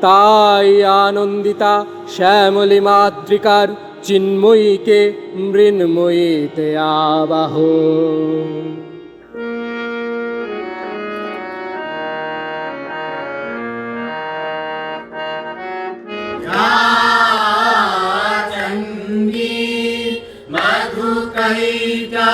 তাই আনন্দিতা শ্যামলী মাতৃকার চিন্ময়ীকে মৃন্ময়ীতে আবাহ चण्डी मधुकैटा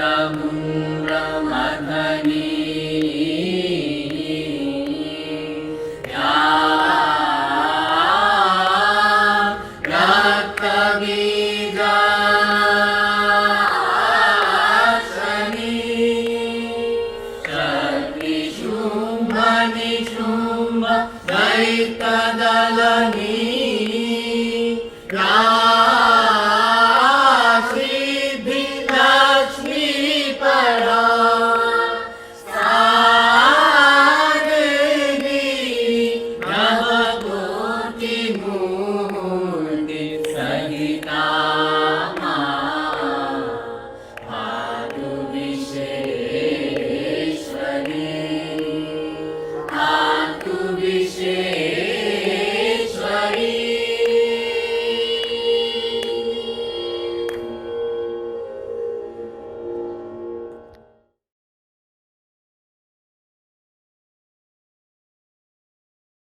Namo ಕದಲನಿ ಯಾ